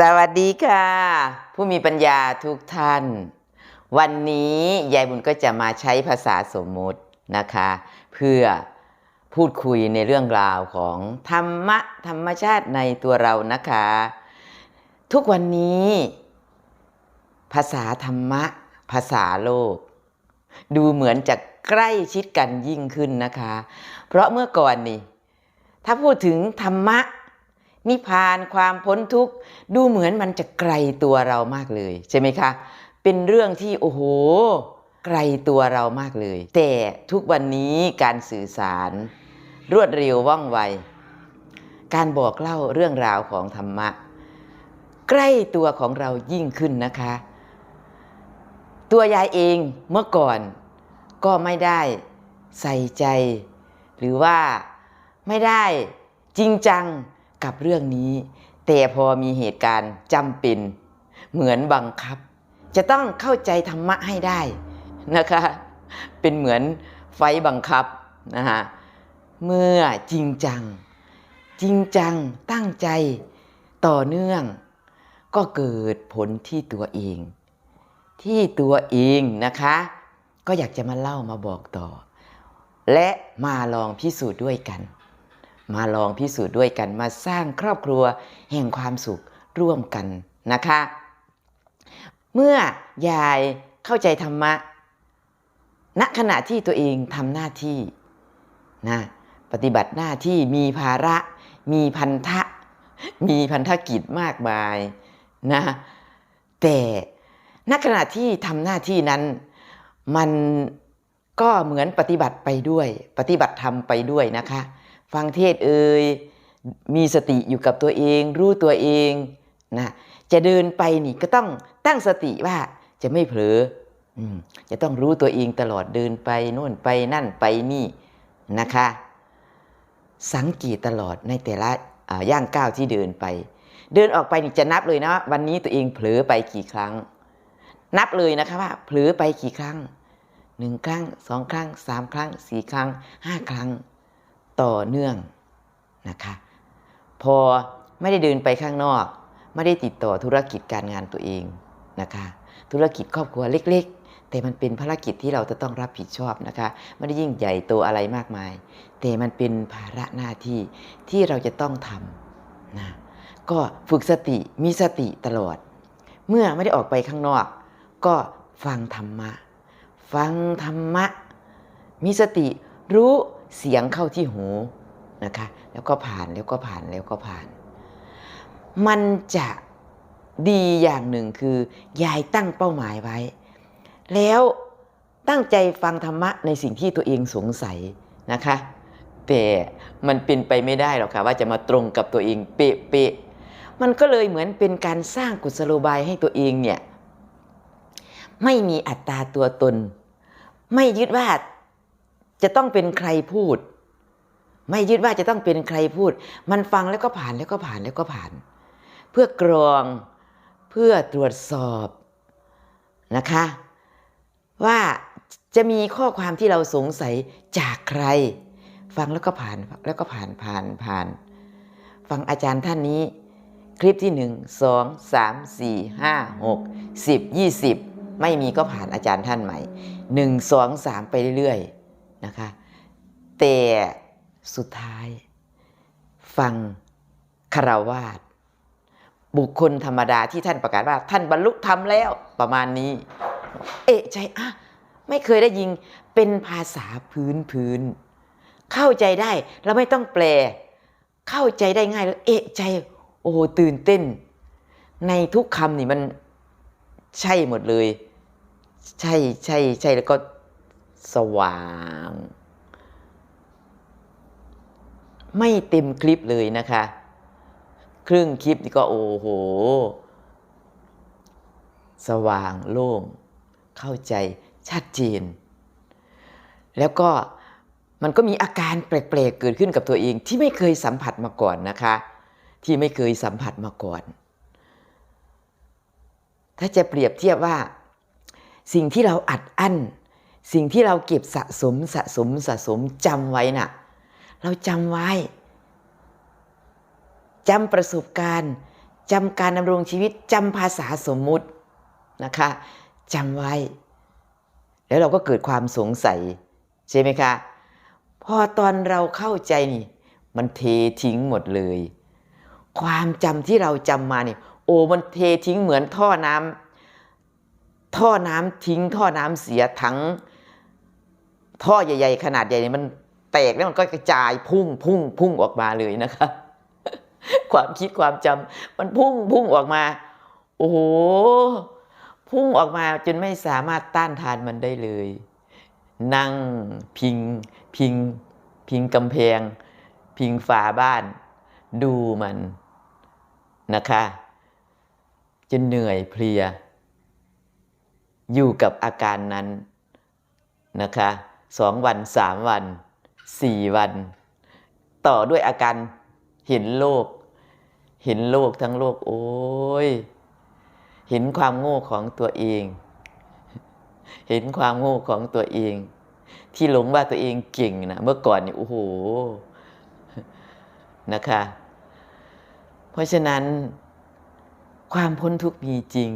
สวัสดีค่ะ ผู้มีปัญญาทุกท่าน วันนี้ยายบุญก็จะมาใช้ภาษาสมมุตินะคะ เพื่อพูดคุยในเรื่องราวของธรรมะธรรมชาติในตัวเรานะคะ ทุกวันนี้ ภาษาธรรมะ ภาษาโลก ดูเหมือนจะใกล้ชิดกันยิ่งขึ้นนะคะ เพราะเมื่อก่อนนี่ ถ้าพูดถึงธรรมะ นิพพานความพ้นทุกข์ดูเหมือนมันจะไกลตัวเรามากเลย ใช่ไหมคะ เป็นเรื่องที่โอ้โห ไกลตัวเรามากเลย แต่ทุกวันนี้การสื่อสาร รวดเร็วว่องไว การบอกเล่าเรื่องราวของธรรมะ ใกล้ตัวของเรายิ่งขึ้นนะคะ ตัวยายเองเมื่อก่อนก็ไม่ได้ใส่ใจ หรือว่าไม่ได้จริงจัง กับเรื่องนี้ แต่พอมีเหตุการณ์จำเป็นเหมือนบังคับ จะต้องเข้าใจธรรมะให้ได้นะคะ เป็นเหมือนไฟบังคับนะคะเมื่อจริงจัง จริงจังตั้งใจต่อเนื่อง ก็เกิดผลที่ตัวเอง ที่ตัวเองนะคะ ก็อยากจะมาเล่ามาบอกต่อ และมาลองพิสูจน์ด้วยกัน มาลองพิสูจน์ด้วยกันมาสร้างครอบครัวแห่งความสุขร่วมกันนะคะ เมื่อยายเข้าใจธรรมะ ณขณะที่ตัวเองทำหน้าที่นะปฏิบัติหน้าที่มีภาระ มีพันธะ มีพันธกิจมากมายนะแต่ณขณะที่ทำหน้าที่นั้น มันก็เหมือนปฏิบัติไปด้วย ปฏิบัติธรรมไปด้วยนะคะ ฟังเทศเอ่ยมีสติอยู่กับตัวเอง รู้ตัวเองนะจะเดินไปนี่ก็ต้องตั้งสติว่าจะไม่เผลออืจะต้องรู้ตัวเองตลอดเดินไปโน่นไปนั่นไปนี่นะคะ สังเกตตลอดในแต่ละย่างก้าวที่เดินไป เดินออกไปนี่จะนับเลยนะว่าวันนี้ตัวเองเผลอไปกี่ครั้ง นับเลยนะคะว่าเผลอไปกี่ครั้งหนึ่งครั้งสองครั้งสามครั้งสี่ครั้งห้าครั้ง ต่อเนื่องนะคะพอไม่ได้เดินไปข้างนอก ไม่ได้ติดต่อธุรกิจการงานตัวเองนะคะธุรกิจครอบครัวเล็ก ๆ แต่มันเป็นภารกิจที่เราจะต้องรับผิดชอบนะคะไม่ได้ยิ่งใหญ่โตอะไรมากมาย แต่มันเป็นภาระหน้าที่ที่เราจะต้องทำนะก็ฝึกสติมีสติตลอด เมื่อไม่ได้ออกไปข้างนอก ก็ฟังธรรมะ ฟังธรรมะ มีสติรู้ เสียงเข้าที่หูนะคะ แล้วก็ผ่านแล้วก็ผ่านแล้วก็ผ่าน มันจะดีอย่างหนึ่งคือยายตั้งเป้าหมายไว้ แล้วตั้งใจฟังธรรมะในสิ่งที่ตัวเองสงสัยนะคะ แต่มันเป็นไปไม่ได้หรอกค่ะว่าจะมาตรงกับตัวเองเป๊ะๆมันก็เลยเหมือนเป็นการสร้างกุศโลบายให้ตัวเองเนี่ยไม่มีอัตราตัวตน ไม่ยึดว่า จะต้องเป็นใครพูด ไม่ยึดว่าจะต้องเป็นใครพูด มันฟังแล้วก็ผ่านแล้วก็ผ่านแล้วก็ผ่าน เพื่อกรองเพื่อตรวจสอบนะคะ ว่าจะมีข้อความที่เราสงสัยจากใคร ฟังแล้วก็ผ่านแล้วก็ผ่านผ่านผ่าน ฟังอาจารย์ท่านนี้ คลิปที่หนึ่งสองสามสี่ห้าหกสิบยี่สิบไม่มีก็ผ่านอาจารย์ท่านใหม่หนึ่งสองสามไปเรื่อยๆ นะคะ แต่สุดท้าย ฟังคารวาสบุคคลธรรมดาที่ท่านประกาศว่า ท่านบรรลุธรรมแล้วประมาณนี้ เอะใจอะไม่เคยได้ยิงเป็นภาษาพื้นพื้น เข้าใจได้เราไม่ต้องแปล เข้าใจได้ง่ายเลยเอะใจ โอ้ตื่นเต้น ในทุกคำนี่มันใช่หมดเลย ใช่ใช่ใช่แล้วก็ สว่าง ไม่เต็มคลิปเลยนะคะ ครึ่งคลิปนี่ก็โอ้โห สว่างโล่ง เข้าใจชัดเจนแล้วก็มันก็มีอาการแปลกๆ เกิดขึ้นกับตัวเองที่ไม่เคยสัมผัสมาก่อนนะคะ ที่ไม่เคยสัมผัสมาก่อน ถ้าจะเปรียบเทียบว่า สิ่งที่เราอัดอั้น สิ่งที่เราเก็บสะสมสะสมสะสมจำไว้น่ะ เราจำไว้จำประสบการณ์จำการดำรงชีวิตจำภาษาสมมุตินะคะจำไว้ แล้วเราก็เกิดความสงสัย ใช่ไหมคะ พอตอนเราเข้าใจนี่ มันเททิ้งหมดเลย ความจำที่เราจำมานี่โอ้มันเททิ้งเหมือนท่อน้ำท่อน้ำทิ้งท่อน้ำเสียถัง ท่อใหญ่ ๆ ขนาดใหญ่เนี่ยมันแตกแล้วมันก็กระจายพุ่งพุ่งพุ่งออกมาเลยนะคะความคิดความจำมันพุ่งพุ่งออกมา โอ้โหพุ่งออกมาจนไม่สามารถต้านทานมันได้เลย นั่งพิง พิง พิงกำแพง พิงฝาบ้าน ดูมันนะคะจนเหนื่อยเพลีย อยู่กับอาการนั้นนะคะ สองวันสามวันสี่วัน ต่อด้วยอาการเห็นโลก เห็นโลกทั้งโลก โอ้ย เห็นความโง่ของตัวเอง เห็นความโง่ของตัวเอง ที่หลงว่าตัวเองเก่งนะเมื่อก่อนนี่โอ้โหนะคะ เพราะฉะนั้น ความพ้นทุกข์มีจริง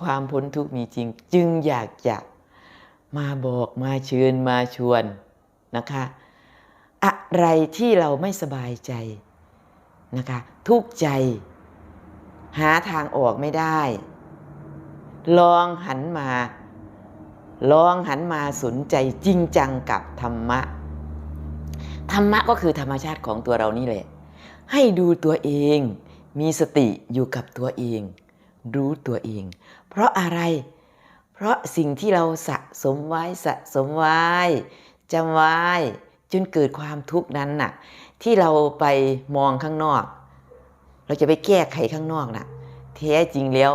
ความพ้นทุกข์มีจริง จึงอยากจะ มาบอกมาเชิญมาชวนนะคะ อะไรที่เราไม่สบายใจนะคะ ทุกข์ใจ หาทางออกไม่ได้ ลองหันมา ลองหันมาสนใจจริงจังกับธรรมะ ธรรมะก็คือธรรมชาติของตัวเรานี่แหละ ให้ดูตัวเอง มีสติอยู่กับตัวเอง รู้ตัวเอง เพราะอะไร เพราะสิ่งที่เราสะสมไว้สะสมไว้จำไว้จนเกิดความทุกข์นั้นน่ะ ที่เราไปมองข้างนอก เราจะไปแก้ไขข้างนอกน่ะแท้จริงแล้ว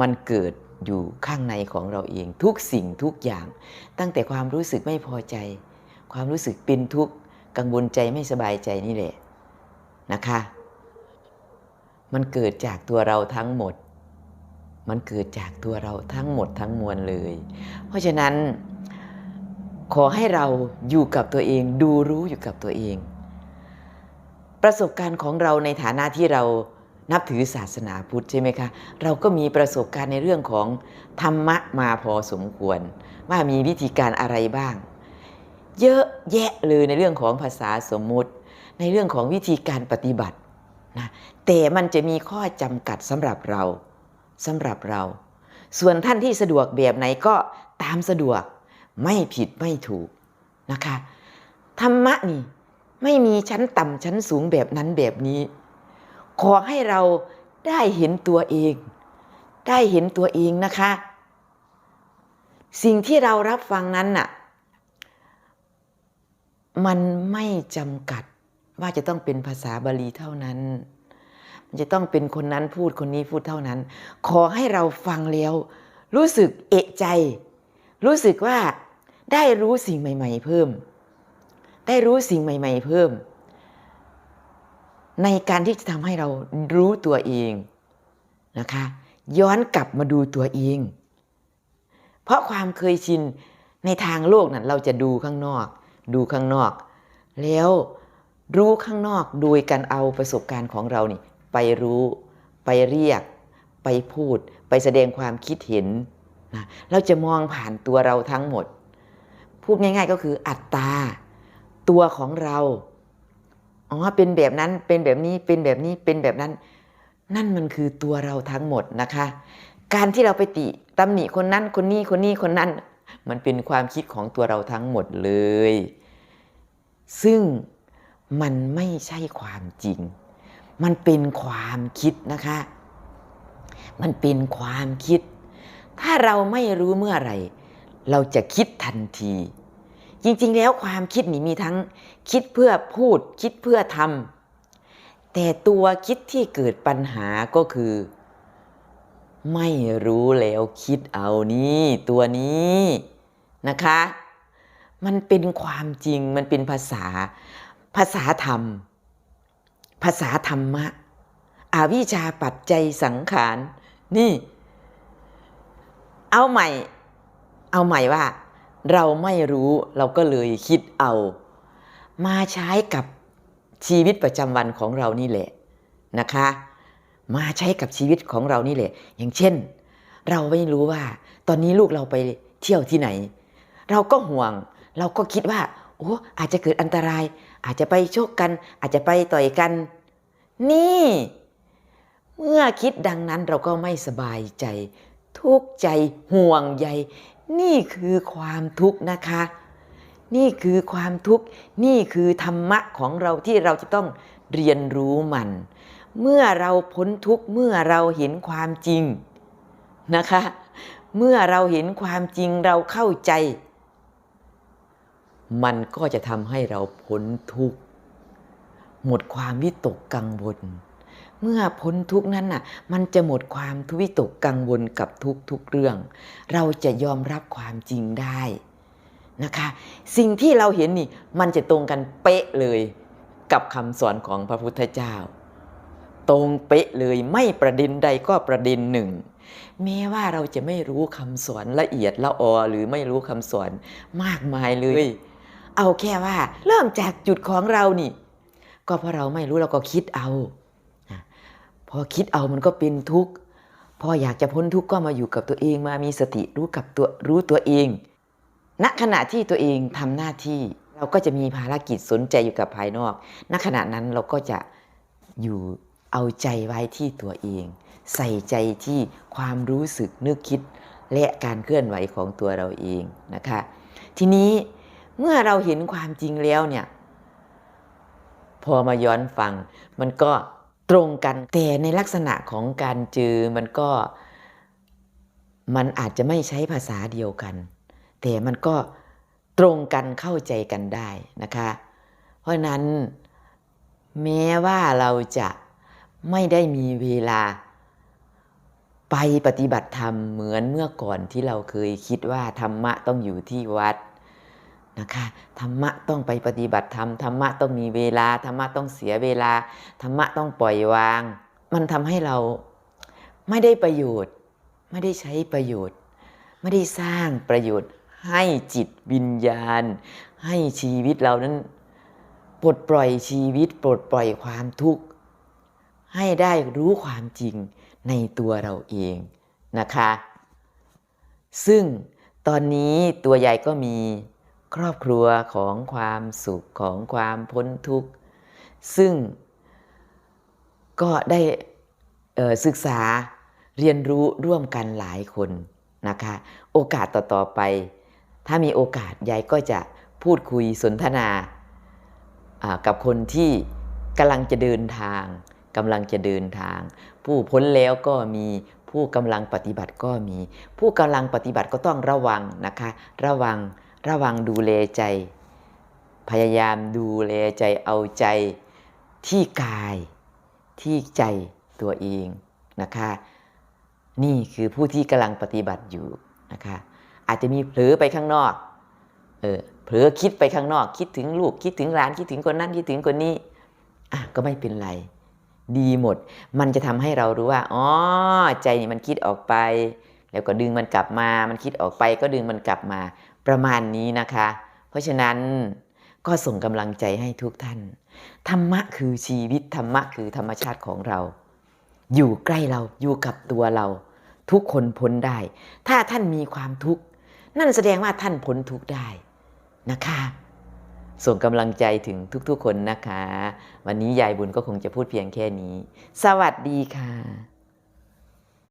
มันเกิดอยู่ข้างในของเราเองทุกสิ่งทุกอย่าง ตั้งแต่ความรู้สึกไม่พอใจ ความรู้สึกเป็นทุกข์กังวลใจไม่สบายใจนี่แหละนะคะ มันเกิดจากตัวเราทั้งหมด มันเกิดจากตัวเราทั้งหมดทั้งมวลเลย เพราะฉะนั้น ขอให้เราอยู่กับตัวเอง ดูรู้อยู่กับตัวเอง ประสบการณ์ของเราในฐานะที่เรานับถือศาสนาพุทธใช่ไหมคะเราก็มีประสบการณ์ในเรื่องของธรรมะมาพอสมควร ว่ามีวิธีการอะไรบ้าง เยอะแยะเลยในเรื่องของภาษาสมมุติ ในเรื่องของวิธีการปฏิบัตินะแต่มันจะมีข้อจำกัดสำหรับเรา สำหรับเรา ส่วนท่านที่สะดวกแบบไหนก็ตามสะดวกไม่ผิดไม่ถูกนะคะธรรมะนี่ไม่มีชั้นต่ำชั้นสูงแบบนั้นแบบนี้ ขอให้เราได้เห็นตัวเอง ได้เห็นตัวเองนะคะ สิ่งที่เรารับฟังนั้นน่ะมันไม่จำกัดว่าจะต้องเป็นภาษาบาลีเท่านั้น มันจะต้องเป็นคนนั้นพูดคนนี้พูดเท่านั้น ขอให้เราฟังแล้วรู้สึกเอะใจ รู้สึกว่าได้รู้สิ่งใหม่ ๆ เพิ่ม ได้รู้สิ่งใหม่ ๆ เพิ่ม ในการที่จะทำให้เรารู้ตัวเองนะคะ ย้อนกลับมาดูตัวเอง เพราะความเคยชินในทางโลกนั้นเราจะดูข้างนอก ดูข้างนอก แล้วรู้ข้างนอกโดยการเอาประสบการณ์ของเรานี่ ไปรู้ ไปเรียก ไปพูด ไปแสดงความคิดเห็นนะเราจะมองผ่านตัวเราทั้งหมด พูดง่าย ๆ ก็คืออัตตา ตัวของเราอ๋อเป็นแบบนั้นเป็นแบบนี้เป็นแบบนี้เป็นแบบนั้น นั่นมันคือตัวเราทั้งหมดนะคะ การที่เราไปติตำหนิคนนั้นคนนี้คนนี้คนนั้น มันเป็นความคิดของตัวเราทั้งหมดเลย ซึ่งมันไม่ใช่ความจริง มันเป็นความคิดนะคะ มันเป็นความคิด ถ้าเราไม่รู้เมื่อไหร่ เราจะคิดทันที จริงๆ แล้วความคิดนี่มีทั้งคิดเพื่อพูดคิดเพื่อทำแต่ตัวคิดที่เกิดปัญหาก็คือ ไม่รู้แล้วคิดเอานี่ตัวนี้นะคะ มันเป็นความจริงมันเป็นภาษาภาษาธรรม ภาษาธรรมะอวิชชาปัจจัยสังขาร นี่ เอาใหม่ เอาใหม่ว่า เราไม่รู้เราก็เลยคิดเอา มาใช้กับชีวิตประจำวันของเรานี่แหละนะคะ มาใช้กับชีวิตของเรานี่แหละ อย่างเช่น เราไม่รู้ว่า ตอนนี้ลูกเราไปเที่ยวที่ไหน เราก็ห่วง เราก็คิดว่า โอ้อาจจะเกิดอันตราย อาจจะไปโชคกัน อาจจะไปต่อยกัน นี่ เมื่อคิดดังนั้นเราก็ไม่สบายใจ ทุกข์ใจห่วงใย นี่คือความทุกข์นะคะ นี่คือความทุกข์ นี่คือธรรมะของเราที่เราจะต้องเรียนรู้มัน เมื่อเราพ้นทุกข์เมื่อเราเห็นความจริงนะคะ เมื่อเราเห็นความจริงเราเข้าใจ มันก็จะทำให้เราพ้นทุกข์หมดความวิตกกังวล เมื่อพ้นทุกข์นั้นน่ะ มันจะหมดความทุวิตกกังวลกับทุกทุกเรื่อง เราจะยอมรับความจริงได้นะคะ สิ่งที่เราเห็นนี่ มันจะตรงกันเป๊ะเลยกับคำสอนของพระพุทธเจ้า ตรงเป๊ะเลยไม่ประเด็นใดก็ประเด็นหนึ่งแม้ว่าเราจะไม่รู้คำสอนละเอียดละออหรือไม่รู้คำสอนมากมายเลย เอาแค่ว่า เริ่มจากจุดของเรานี่ ก็เพราะเราไม่รู้เราก็คิดเอาพอคิดเอามันก็เป็นทุกข์พออยากจะพ้นทุกข์ก็มาอยู่กับตัวเองมามีสติรู้กับตัวรู้ตัวเอง ณขณะที่ตัวเองทำหน้าที่ เราก็จะมีภารกิจสนใจอยู่กับภายนอก ณขณะนั้นเราก็จะอยู่เอาใจไว้ที่ตัวเอง ใส่ใจที่ความรู้สึกนึกคิดและการเคลื่อนไหวของตัวเราเองนะคะ ทีนี้ เมื่อเราเห็นความจริงแล้วเนี่ย พอมาย้อนฟัง มันก็ตรงกันแต่ในลักษณะของการเจอมันก็ มันอาจจะไม่ใช้ภาษาเดียวกัน แต่มันก็ตรงกันเข้าใจกันได้นะคะ เพราะฉะนั้นแม้ว่าเราจะไม่ได้มีเวลาไปปฏิบัติธรรมเหมือนเมื่อก่อนที่เราเคยคิดว่าธรรมะต้องอยู่ที่วัด นะคะธรรมะต้องไปปฏิบัติธรรมธรรมะต้องมีเวลาธรรมะต้องเสียเวลาธรรมะต้องปล่อยวาง มันทำให้เราไม่ได้ประโยชน์ ไม่ได้ใช้ประโยชน์ ไม่ได้สร้างประโยชน์ ให้จิตวิญญาณ ให้ชีวิตเรานั้นปลดปล่อยชีวิตปลดปล่อยความทุกข์ให้ได้รู้ความจริงในตัวเราเองนะคะ ซึ่งตอนนี้ตัวยายก็มี ครอบครัวของความสุขของความพ้นทุกข์ ซึ่งก็ได้ศึกษาเรียนรู้ร่วมกันหลายคนนะคะ โอกาสต่อๆไป ถ้ามีโอกาสยายก็จะพูดคุยสนทนากับคนที่กำลังจะเดินทางกำลังจะเดินทาง ผู้พ้นแล้วก็มีผู้กำลังปฏิบัติก็มี ผู้กำลังปฏิบัติก็ต้องระวังนะคะ ระวัง ระวังดูแลใจ พยายามดูแลใจเอาใจที่กายที่ใจตัวเองนะคะ นี่คือผู้ที่กำลังปฏิบัติอยู่นะคะ อาจจะมีเผลอไปข้างนอกเออเผลอคิดไปข้างนอก คิดถึงลูกคิดถึงหลานคิดถึงคนนั้นคิดถึงคนนี้อะก็ไม่เป็นไร ดีหมด มันจะทำให้เรารู้ว่าอ๋อใจนี่มันคิดออกไป แล้วก็ดึงมันกลับมา มันคิดออกไปก็ดึงมันกลับมาประมาณนี้นะคะ เพราะฉะนั้นก็ส่งกำลังใจให้ทุกท่าน ธรรมะคือชีวิตธรรมะคือธรรมชาติของเรา อยู่ใกล้เราอยู่กับตัวเรา ทุกคนพ้นได้ ถ้าท่านมีความทุกข์นั่นแสดงว่าท่านพ้นทุกข์ได้นะคะ ส่งกำลังใจถึงทุกๆคนนะคะ วันนี้ยายบุญก็คงจะพูดเพียงแค่นี้ สวัสดีค่ะ